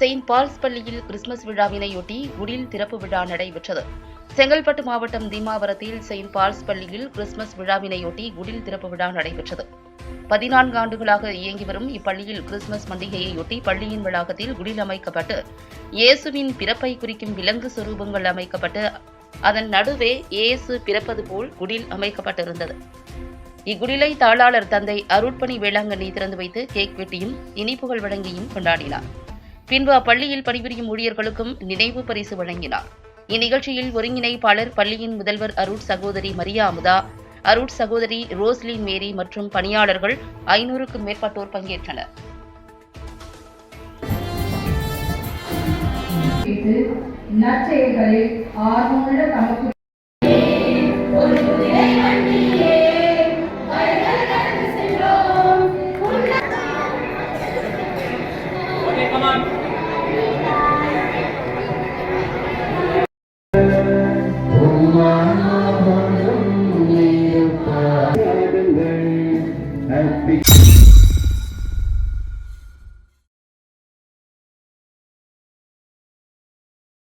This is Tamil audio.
செயின்ட் பால்ஸ் பள்ளியில் கிறிஸ்துமஸ் விழாவினையொட்டி குடில் திறப்பு விழா நடைபெற்றது. செங்கல்பட்டு மாவட்டம் தீமாவரத்தில் செயின்ட் பால்ஸ் பள்ளியில் கிறிஸ்துமஸ் விழாவினையொட்டி குடில் திறப்பு விழா நடைபெற்றது. பதினான்கு ஆண்டுகளாக இயங்கி வரும் இப்பள்ளியில் கிறிஸ்துமஸ் பண்டிகையையொட்டி பள்ளியின் வளாகத்தில் குடில் அமைக்கப்பட்டு இயேசுவின் பிறப்பை குறிக்கும் விலங்கு சுரூபங்கள் அமைக்கப்பட்டு அதன் நடுவே இயேசு பிறப்பது போல் குடில் அமைக்கப்பட்டிருந்தது. இக்குடிலை தாளாளர் தந்தை அருட்பணி வேளாங்கண்ணி திறந்து வைத்து கேக் வெட்டியும் இனிப்புகள் வழங்கியும் கொண்டாடினார். பின்பு அப்பள்ளியில் பணிபுரியும் ஊழியர்களுக்கும் நினைவு பரிசு வழங்கினார். இந்நிகழ்ச்சியில் ஒருங்கிணைப்பாளர் பள்ளியின் முதல்வர் அருட் சகோதரி மரியா அமுதா அருட் சகோதரி ரோஸ்லின் மேரி மற்றும் பணியாளர்கள் ஐநூறுக்கும் மேற்பட்டோர் பங்கேற்றனர். நற்செயல்களில் ஆர்வமுள்ள தமக்கு happy.